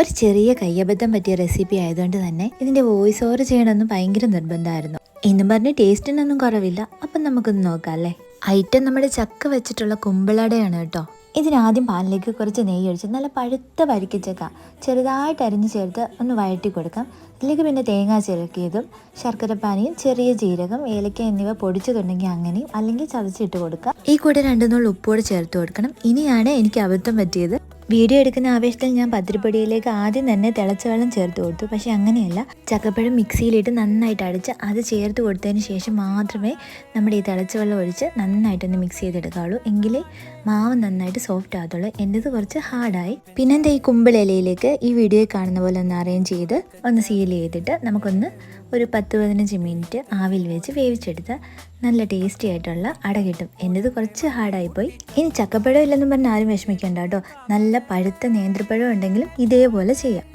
ഒരു ചെറിയ കയ്യബദ്ധം പറ്റിയ റെസിപ്പി ആയതുകൊണ്ട് തന്നെ ഇതിന്റെ വോയിസ് ഓവർ ചെയ്യണമെന്ന് ഭയങ്കര നിർബന്ധമായിരുന്നു. എന്നും പറഞ്ഞ് ടേസ്റ്റിനൊന്നും കുറവില്ല. അപ്പം നമുക്കൊന്ന് നോക്കാം അല്ലേ? ഐറ്റം നമ്മുടെ ചക്ക വെച്ചിട്ടുള്ള കുമ്പിളടയാണ് കേട്ടോ. ഇതിനാദ്യം പാലിലേക്ക് കുറച്ച് നെയ്യ് ഒഴിച്ച് നല്ല പഴുത്ത വരിക്കച്ചക്ക ചെറുതായിട്ട് അരിഞ്ഞ് ചേർത്ത് ഒന്ന് വഴറ്റി കൊടുക്കാം. ഇതിലേക്ക് പിന്നെ തേങ്ങ ചിരക്കിയതും ശർക്കരപ്പാനിയും ചെറിയ ജീരകം ഏലക്ക എന്നിവ പൊടിച്ചതുണ്ടെങ്കിൽ അങ്ങനെയും അല്ലെങ്കിൽ ചതച്ചിട്ട് കൊടുക്കാം. ഈ കൂടെ രണ്ടു നുള്ളു ഉപ്പോട് ചേർത്ത് കൊടുക്കണം. ഇനിയാണ് എനിക്ക് അബദ്ധം പറ്റിയത്. വീഡിയോ എടുക്കുന്ന ആവേശത്തിൽ ഞാൻ പത്തിരിപ്പൊടിയിലേക്ക് ആദ്യം തന്നെ തിളച്ച വെള്ളം ചേർത്ത് കൊടുത്തു. പക്ഷേ അങ്ങനെയല്ല. ചക്കപ്പഴം മിക്സിയിലിട്ട് നന്നായിട്ട് അടിച്ച് അത് ചേർത്ത് കൊടുത്തതിന് ശേഷം മാത്രമേ നമ്മുടെ ഈ തിളച്ച വെള്ളം ഒഴിച്ച് നന്നായിട്ടൊന്ന് മിക്സ് ചെയ്തെടുക്കാവുള്ളൂ. എങ്കിലേ മാവ് നന്നായിട്ട് സോഫ്റ്റ് ആകത്തുള്ളൂ. എന്റെത് കുറച്ച് ഹാർഡായി. പിന്നെ എന്താ ഈ കുമ്പിളിലയിലേക്ക് ഈ വീഡിയോ കാണുന്ന പോലെ ഒന്ന് അറേഞ്ച് ചെയ്ത് ഒന്ന് സീൽ ചെയ്തിട്ട് നമുക്കൊന്ന് ഒരു പത്ത് പതിനഞ്ച് മിനിറ്റ് ആവിൽ വെച്ച് വേവിച്ചെടുത്ത് നല്ല ടേസ്റ്റി ആയിട്ടുള്ള അട കിട്ടും. എന്റെത് കുറച്ച് ഹാർഡായിപ്പോയി ഇനി ചക്കപ്പഴം ഇല്ലെന്നും പറഞ്ഞ് ആരും വിഷമിക്കണ്ട കേട്ടോ. നല്ല പഴുത്ത നേന്ത്രപ്പഴം ഉണ്ടെങ്കിലും ഇതേപോലെ ചെയ്യാം.